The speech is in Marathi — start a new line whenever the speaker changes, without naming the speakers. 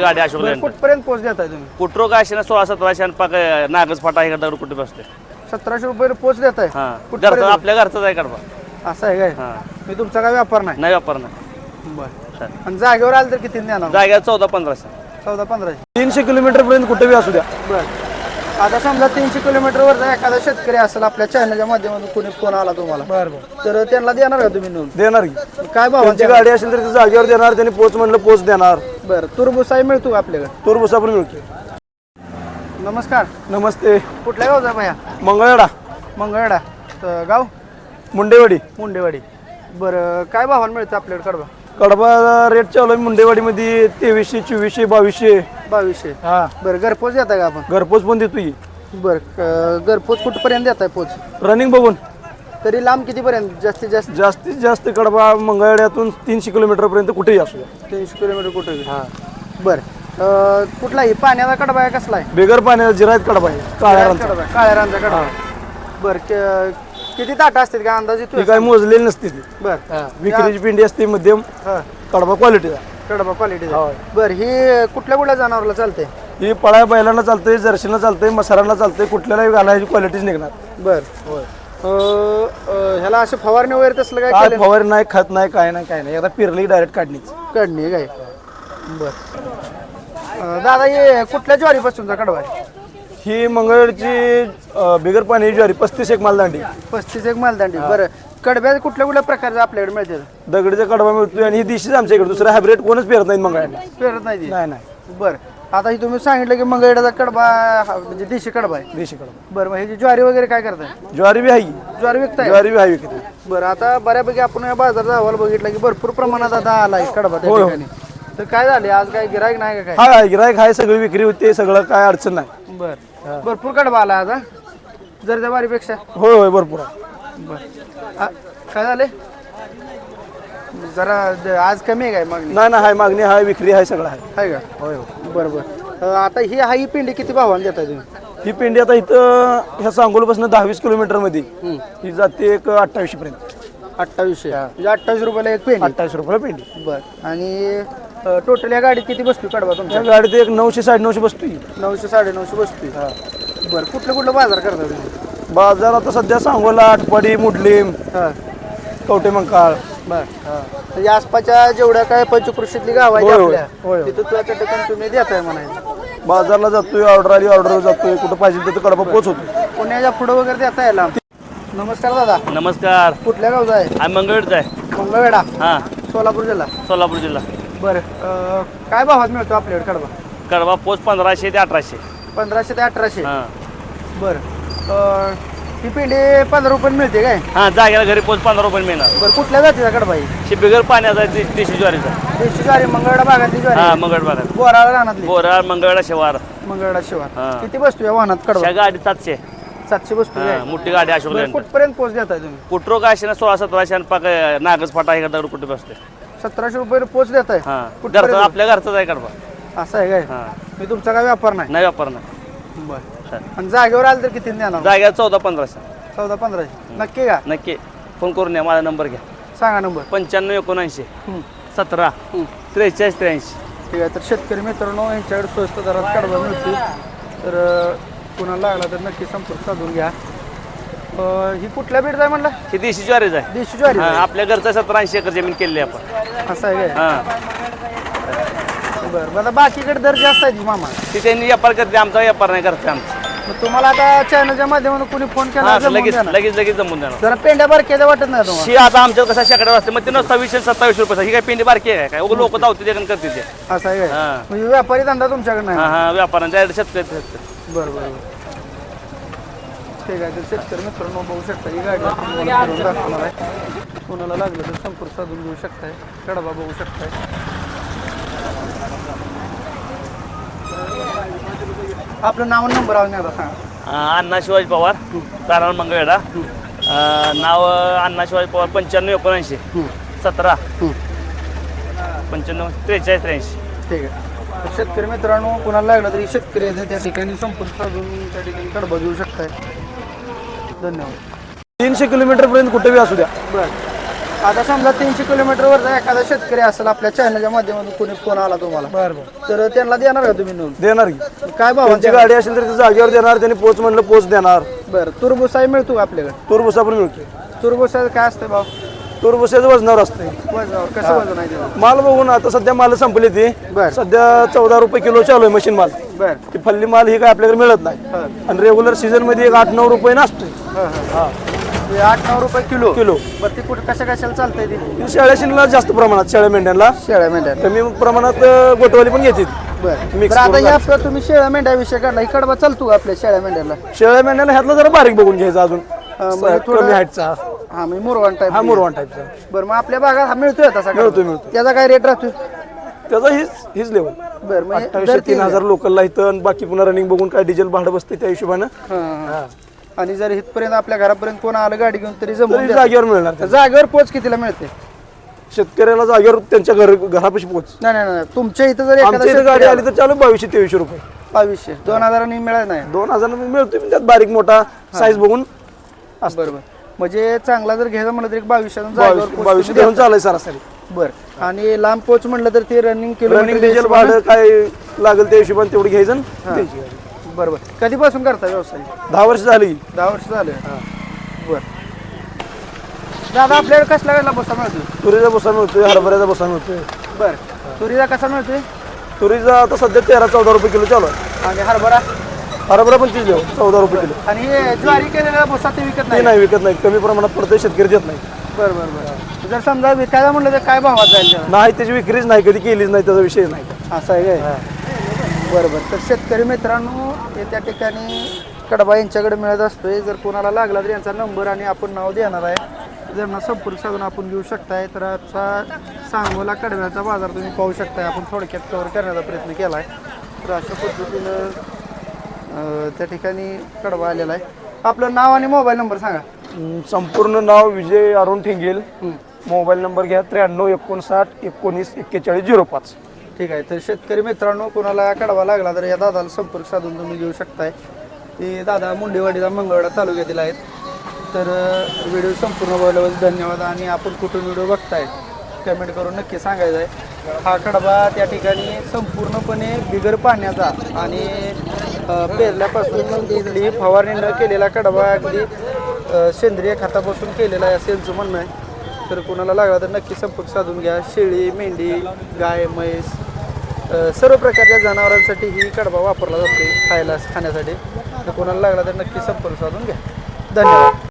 गाडी अशोक लँड
कुठपर्यंत पोच देताय तुम्ही?
कुट्रो काय असे ना सोळा सतराशे आणि पाक नागज फाटा हे दगड कुठे बसते
सतराशे रुपये पोच देताय?
हा.
कुठपर्यंत?
घरचा आपल्या घरचाच आहे कडबा.
असं आहे काय?
हा.
मी तुमचा काय व्यापार नाही?
नाही वापर नाही.
बरं. आणि जागेवर आलं तर किती देणार?
जाग्यात चौदा पंधराशे.
चौदा पंधराशे.
तीनशे किलोमीटर पर्यंत कुठे बी असू द्या.
बरं. आता समजा तीनशे किलोमीटरवरचा एखादा शेतकरी असेल आपल्या चॅनलच्या माध्यमातून कोणी फोन आला तुम्हाला
बरं बरं.
तर त्यांना देणार का तुम्ही नेऊन
देणार की.
काय भाव
त्यांची गाडी असेल तर ती जागेवर देणार त्यांनी पोच म्हणलं पोच देणार.
बरं तुरबुसाई मिळतो का आपल्याकडे?
तूरभुसा पण मिळतो.
नमस्कार.
नमस्ते.
कुठल्या गावचा भैया?
मंगळवेढा.
मंगळवेढा. तर गाव?
मुंडेवाडी.
मुंडेवाडी. बरं काय भावानं मिळतं आपल्याकडे कडबा
कडबा रेट चालू आहे मुंडेवाडीमध्ये. तेवीसशे चोवीसशे बावीसशे.
बावीसशे.
हा.
बरं घरपोच देता का आपण?
घरपोच पण देतो की
बरं क- घरपोच कुठपर्यंत देताय पोच?
रनिंग बघून.
तरी लांब कितीपर्यंत? जास्तीत जास्त?
जास्तीत जास्त कडबा मंगळवेड्यातून तीनशे किलोमीटर पर्यंत कुठेही असू द्या.
तीनशे किलोमीटर कुठे? बरं अं, कुठलाही पाण्याचा कडबा आहे कसला आहे?
बेगर पाण्याचा जिरायत कडबा आहे. काळ्या
आहे, काळ्या रांचा कडबा बरं क- किती ताटं असतील का अंदाज
ती काय मोजलेली नसते ती
बरं
विक्रीची पिंडी असते मध्यम
हां.
कडबा क्वालिटीचा
कडबा क्वालिटी
होय.
बरं ही कुठल्या कुठल्या जनावरला चालते?
ही पळाय बैलांना चालतंय जर्शीला चालतंय मसारांना चालतंय कुठल्यालाही घालायची क्वालिटीच निघणार.
बरं. ह्याला असं फवारणी वगैरे तसलं काय
काय
केलं?
फवारी नाही खत नाही काय नाही काय नाही. आता पिरली डायरेक्ट काढणीच.
काढणी काय? बर. अं, दादा हे कुठल्या ज्वारीपासूनचा कडबा आहे?
ही मंगळची बिगर पाणी ज्वारी पस्तीस एक मालदांडी.
पस्तीस एक मालदांडी. बरं. कडब्या कुठल्या कुठल्या प्रकारचे आपल्याकडे मिळते?
दगडीचा कडबा मिळतोय आणि ही दिशीच आमच्या इकडे. दुसरा हायब्रिड कोणच पेरत नाही मंगळ्यांना
पेरत नाही ती.
नाही नाही.
बरं. आता ही तुम्ही सांगितलं की मंगळवेढाचा कडबा हा म्हणजे देशी कडबा आहे.
देशी कडबा.
बरं मग ह्याची ज्वारी वगैरे काय करताय?
ज्वारी बी आहे.
ज्वारी विकताय?
ज्वारी बी आहे विकत.
बरं आता बऱ्यापैकी आपण या बाजाराचा अहवाल बघितला की भरपूर प्रमाणात आता आलाय कडबा त्या
होय, होय.
ठिकाणी. तर काय झाले आज काय गिरायक नाही का काय?
हाय गिरायक हाय सगळी विक्री होते सगळं काय अडचण नाही.
बरं. भरपूर कडबा आला आज हा? जर त्या बारीपेक्षा
होय होय भरपूर आहे.
बर. आ, काय झाले? जरा ज- आज कमी आहे काय मागणी?
नाही ना हाय मागणी हाय विक्री हाय सगळं आहे.
आहे का?
होय होय.
बरं बरं. अ, आता ही हा ही पिंडी किती भावाने देताय तुम्ही?
ही पेंडी आता इथं ह्या सांगोलपासून दहा वीस किलोमीटरमध्ये ही जाते एक अठ्ठावीसशे. पर्यंत
अठ्ठावीसशे म्हणजे अठ्ठावीस रुपयाला एक पेंडी?
अठ्ठावीस रुपयाला पेंडी.
बरं. आणि टोटल या गाडीत किती बसतो कडबा
या
तुमच्या
गाडीत एक नऊशे साडेनऊशे बसतो ही.
नऊशे साडेनऊशे बसतो बरं कुठलं कुठलं बाजार करता तुम्ही?
बाजार आता सध्या सांगोला आटपाडी मुडलीम
हां.
कवटे मंकाळ.
बरं म्हणजे आसपासच्या जेवढ्या काय पंचकृषीतली गाव आहेत
होय, होय.
आपल्या
होय, होय.
तिथं तुला त्या ठिकाणी तुम्ही देताय म्हणायचं.
बाजारला जातोय ऑर्डर आली ऑर्डर जातोय. कुठं पाहिजे तिथं कडबा पोच होतो
पुण्याच्या पुढं वगैरे देता यायला. नमस्कार दादा.
नमस्कार.
कुठल्या गावचा आहे?
आम्ही मंगळवेरचा आहे.
मंगळवेढा.
हां.
सोलापूर जिल्हा.
सोलापूर जिल्हा.
बरं काय भावात मिळतो आपल्याकडे कडबा
कडबा पोच पंधराशे ते अठराशे.
पंधराशे ते अठराशे?
हां.
बरं अं, ही पिंडी पंधरा रुपये मिळते काय?
हां जाग्याला घरी पोच पंधरा रुपये मिळणार.
बरं कुठल्या जातीचा कडबा
शे बिगर पाण्याचा आहे, दे- देशी ज्वारीचा.
देशी ज्वारी मंगळवेढा भागातली ज्वारी?
हां मंगळ भागात
बोराळा रानातली?
बोराळ मंगळवेढा शेवार.
मंगळवेढा शिवार. किती बसतो या वाहनात
त्या गाडी सातशे.
सातशे बसतो काय?
हां, मोठी गाडी अशोक
बरं कुठपर्यंत पोच देताय तुम्ही?
कुट्रो काय असे ना सोळा सतराशे आणि पाक नागज फाटा हे कुठे बसते
सतराशे रुपये पोच देताय
हां.
कुठपर्यंत?
घरचा आपल्या घरचाच आहे कडबा.
असं आहे काय?
हां.
मी तुमचा काय व्यापार नाही?
नाही वापर नाही.
बरं. आणि जागेवर आलं तर किती देणार?
जाग्यात चौदा पंधराशे.
चौदा पंधराशे. नक्की का?
नक्की. फोन करून या माझा नंबर घ्या.
सांगा नंबर.
पंच्याण्णव एकोणऐंशी. सतरा. त्रेचाळीस त्र्याऐंशी.
ठीक आहे. तर शेतकरी मित्रांनो यांच्याकडे स्वस्त दरात कडबा मिळतील. तर अं, कुणाला लागला तर नक्की संपर्क साधून घ्या. अं, ही कुठल्या बीड आहे म्हणला?
ही देशी ज्वारीच आहे.
देशी ज्वारी
हां, आपल्या घरचं सतरा ऐंशी एकर जमीन केली आहे आपण.
असं आहे काय?
हां.
बरं बरं आता बाकीकडे दर जास्त आहे की मामा.
ती त्यांनी व्यापार करते आमचा व्यापार नाही करते आमचा.
मग तुम्हाला आता चॅनलच्या माध्यमातून कोणी फोन केला
हां
जमवून
लगेच
द्या ना.
लगेच लगेच जमून देणार.
जरा पेंड्या बारक्याचा वाटत नाही तुम्हाला.
शी आता आमच्या कसा शेकडा असते मग ते सव्वीसशे सत्तावीस रुपये ही काय पिंडी बारकी आहे काय? लोक धावते ते करते ते.
असं आहे काय?
हां.
म्हणजे व्यापारी धंदा तुमच्याकडे नाही.
हां हां व्यापारांच्या शेतकरी शेतकरी
बरं बरं बरं. ठीक आहे तर शेतकरी मित्रांनो बघू शकता ही गाडी आपण तुम्हाला दाखवणार आहे. कोणाला लागलं तर संपर्क साधून घेऊ शकताय. कडबा बघू शकताय. आपलं नाव आणि नंबर आहे आता सांगा.
अं, अण्णा शिवाजी पवार ताराळ मंगळवेढा. नाव अण्णा शिवाजी पवार पंच्याण्णव एकोणऐंशी. सतरा. पंच्याण्णव त्रेचाळीस त्र्याऐंशी.
ठीक आहे. तर शेतकरी मित्रांनो कुणाला लागलं तरी शेतकरी आहे त्या ठिकाणी संपर्क साधून त्या ठिकाणी कडबा घेऊ शकताय. धन्यवाद.
तीनशे किलोमीटर पर्यंत कुठे बी असू द्या.
बरं. आता समजा तीनशे किलोमीटरवरचा एखादा शेतकरी असेल आपल्या चॅनलच्या माध्यमातून कोणी फोन आला तुम्हाला
बरं बरं.
तर त्यांना देणार का तुम्ही नोंद?
देणार की.
काय भाव
त्यांची गाडी असेल तर ती जागेवर देणार त्यांनी पोच म्हणलं पोच देणार.
बरं. तुरबुसाही मिळतो का आपल्याकडे?
तुरबुसा पण मिळतोय
तुरबुसा काय असतं भाव
तुरबुसाचं वजनावर असते.
वजनावर. कसं वजन आहे त्याचं?
माल बघून आता सध्या माल संपले ते.
बर.
सध्या चौदा रुपये किलो चालू आहे मशीन माल.
बरं.
ती फल्ली माल ही काय आपल्याकडे मिळत नाही.
हा.
आणि रेग्युलर सीझनमध्ये एक आठ नऊ रुपये नसतोय.
हा, आठ नऊ रुपये किलो.
किलो.
बरं ती कुठे कशा कशाला चालतंय ती?
ही शेळ्या शिनला जास्त प्रमाणात शेळ्या मेंढ्यांना
शेळ्या मेंढ्या
कमी प्रमाणात अं, पण घेतील
बरं.
Mix
बरं आता
करून
हे आपलं तुम्ही शेळ्या मेंढ्या विषय काढला. ही कडबा चालतो का आपल्या शेळ्या मेंढ्याला.
शेळ्या मेंढ्याला ह्यातला जरा बारीक बघून घ्यायचा अजून.
म्हणजे थोडं-
कमी हाईटचा
हा मी मुरवान टाईप
हा मुरवान टाईपचा
बरं मग आपल्या भागात हा मिळतोय तसा कडबा?
मिळतोय, मिळतोय.
त्याचा काय रेट राहतोय?
त्याचा हीच हीच लेवल
बरं
अठ्ठावीसशे
दर
तीन
तीन
हजार लोकलला इथं आणि बाकी पुन्हा रनिंग बघून काय डिझेल भाडं बसते त्या हिशोबानं.
हा, हा. आणि जर इथपर्यंत आपल्या घरापर्यंत कोण आलं गाडी घेऊन तरी जमून
तरी
द्या.
जागेवर मिळणार
तर जागेवर पोच कितीला मिळते?
शेतकऱ्याला जागेवर त्यांच्या घर घरापाशी पोच.
नाही नाही नाही. तुमच्या इथं जर एखादा
आमच्या इथं गाडी
शेतकरी
आली तर चालू बावीसशे तेवीसशे रुपये.
आला, बावीसशे. दोन हजारांनी मिळत नाही.
दोन हजार मिळतोय पण त्यात बारीक मोठा साईज बघून
बरोबर. म्हणजे चांगला जर घ्यायचा म्हणलं तर एक बावीसशे जागेवर
बावीसशे देऊन चालाय सरासरी.
बरं. आणि लांब पोच म्हणलं तर ते रनिंग किलो
रनिंग डिझेल भाडं काय लागेल त्या हिशोबाने तेवढी घ्यायचं आणि द्यायची गाडी.
बरोबर. कधीपासून करता व्यवसाय?
दहा वर्ष झाली.
दहा वर्ष झाले. बरं. दादा आपल्याकडे कसला कसला बसा मिळतोय?
तुरीचा बसा मिळतोय हरभऱ्याचा बसा मिळतोय.
बरं. तुरीचा कसा मिळतोय?
तुरीचा आता सध्या तेरा चौदा रुपये किलो चालू आहे.
आणि हरभरा?
हरभरा पण तीच देऊ चौदा रुपये किलो.
आणि हे ज्वारी केलेला बसा ते विकत
ते
नाही?
नाही विकत नाही कमी प्रमाणात पडतंय शेतकरी देत नाही.
बरं बरं बरं. जर समजा विकायला म्हणलं तर काय भावात जाईल त्याला?
नाही त्याची विक्रीच नाही कधी केलीच नाही त्याचा विषय नाही.
असं आहे काय? बरं बरं तर शेतकरी मित्रांनो हे त्या ठिकाणी कडबा यांच्याकडे मिळत असतोय. जर कोणाला लागला तर यांचा नंबर आणि आपण नाव देणार आहे. ज्यांना संपर्क साधून आपण घेऊ शकताय तर आजचा सांगोला कडव्याचा बाजार तुम्ही पाहू शकताय. आपण थोडक्यात कव्हर करण्याचा प्रयत्न केला आहे तर अशा पद्धतीनं त्या ठिकाणी कडबा आलेला आहे. आपलं नाव आणि मोबाईल नंबर सांगा.
संपूर्ण नाव विजय अरुण ठिंगेल. मोबाईल नंबर घ्या त्र्याण्णव एकोणसाठ एकोणीस एक्केचाळीस झिरो पाच.
ठीक आहे. तर शेतकरी मित्रांनो कोणाला कडवा लागला तर या दादाला संपर्क साधून तुम्ही घेऊ शकताय. ते दादा मुंडेवाडीला मंगळवाडा तालुक्यातील आहेत. तर व्हिडिओ संपूर्ण बघल्याबद्दल धन्यवाद आणि आपण कुठून व्हिडिओ बघताय कमेंट करून नक्की सांगायचं आहे हा कडबा त्या ठिकाणी संपूर्णपणे बिगर पाण्याचा आणि पेरल्यापासून कुठलीही फवारणी न केलेला कडबा अगदी सेंद्रिय खतापासून केलेला आहे असं यांचं म्हणणं आहे. तर कोणाला लागला तर नक्की संपर्क साधून घ्या. शेळी मेंढी गाय म्हैस सर्व प्रकारच्या जनावरांसाठी ही कडबा वापरला जातो खायला खाण्यासाठी. तर कोणाला लागला तर नक्की संपर्क साधून घ्या. धन्यवाद.